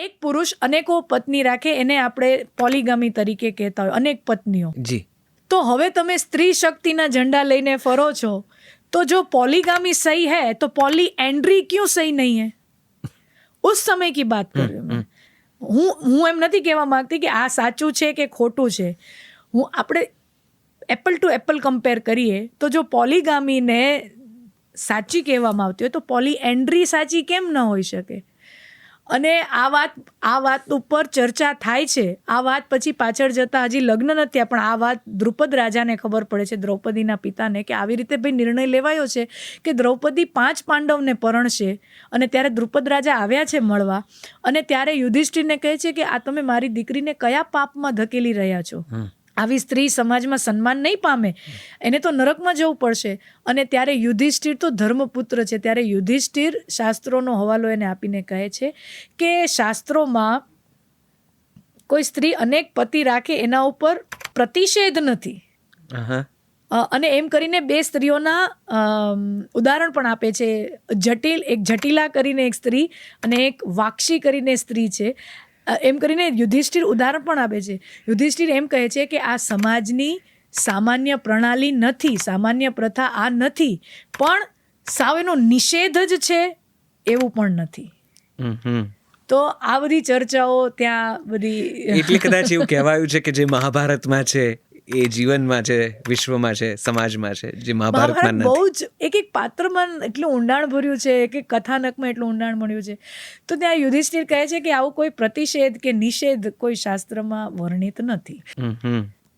એક પુરુષ અનેકો પત્ની રાખે એને આપણે પોલીગામી તરીકે કહેતા હોય અનેક પત્નીઓ. જી. તો હવે તમે સ્ત્રી શક્તિના ઝંડા લઈને ફરો છો તો જો પોલીગામી સહી હે તો પોલી એન્ડ્રી ક્યુ સહી નહીં હે? ઉસ સમય કી બાત કરું હું. હું એમ નથી કહેવા માંગતી કે આ સાચું છે કે ખોટું છે. હું આપણે એપલ ટુ એપલ કમ્પેર કરીએ તો જો પોલીગામીને સાચી કહેવામાં આવતી હોય તો પોલી એન્ડ્રી સાચી કેમ ન હોઈ શકે? અને આ વાત આ વાત ઉપર ચર્ચા થાય છે. આ વાત પછી પાછળ જતાં હજી લગ્ન નથી, પણ આ વાત દ્રુપદ રાજાને ખબર પડે છે, દ્રૌપદીના પિતાને, કે આવી રીતે ભાઈ નિર્ણય લેવાયો છે કે દ્રૌપદી પાંચ પાંડવને પરણશે અને ત્યારે દ્રુપદ રાજા આવ્યા છે મળવા. અને ત્યારે યુધિષ્ઠિરને કહે છે કે આ તમે મારી દીકરીને કયા પાપમાં ધકેલી રહ્યા છો? આવી સ્ત્રી સમાજમાં સન્માન નહીં પામે એને તો નરકમાં જવું પડશે. અને ત્યારે યુધિષ્ઠિર તો ધર્મપુત્ર છે. ત્યારે યુધિષ્ઠિર શાસ્ત્રોનો હવાલો એને આપીને કહે છે કે શાસ્ત્રોમાં કોઈ સ્ત્રી અનેક પતિ રાખે એના ઉપર પ્રતિષેધ નથી. અને એમ કરીને બે સ્ત્રીઓના ઉદાહરણ પણ આપે છે. જટિલ એક જટિલા કરીને એક સ્ત્રી અને એક વાક્ષી કરીને સ્ત્રી છે. એમ કરીને યુધિષ્ઠિર ઉદાહરણ પણ આપે છે. યુધિષ્ઠિર એમ કહે છે કે આ સમાજની સામાન્ય પ્રણાલી નથી સામાન્ય પ્રથા આ નથી પણ સાવ એનો નિષેધ જ છે એવું પણ નથી. તો આ બધી ચર્ચાઓ ત્યાં બધી એટલે કદાચ એવું કહેવાયું છે કે જે મહાભારતમાં છે એ જીવનમાં છે વિશ્વમાં છે સમાજમાં છે જે મહાભારતમાં બહુ જ એક એક પાત્રમાં એટલું ઊંડાણ ભર્યું છે એક એક કથાનકમાં એટલું ઊંડાણ મળ્યું છે. તો ત્યાં યુધિષ્ઠિર કહે છે કે આવું કોઈ પ્રતિષેધ કે નિષેધ કોઈ શાસ્ત્રમાં વર્ણિત નથી.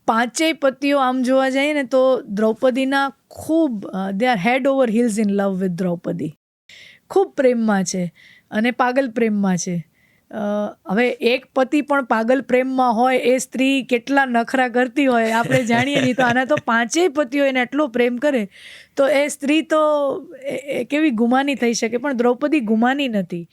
પાંચેય પતિઓ આમ જોવા જઈએ ને તો દ્રૌપદીના ખૂબ they are head over heels in love with Draupadi. ખૂબ પ્રેમમાં છે અને પાગલ પ્રેમમાં છે. હવે એક પતિ પણ પાગલ પ્રેમમાં હોય, એ સ્ત્રી કેટલા નખરા કરતી હોય, આપણે જાણીએ નહીં. તો આના તો પાંચેય પતિઓ એને એટલો પ્રેમ કરે. તો એ સ્ત્રી તો કેવી ગુમાની થઈ શકે? પણ દ્રૌપદી ગુમાની નથી.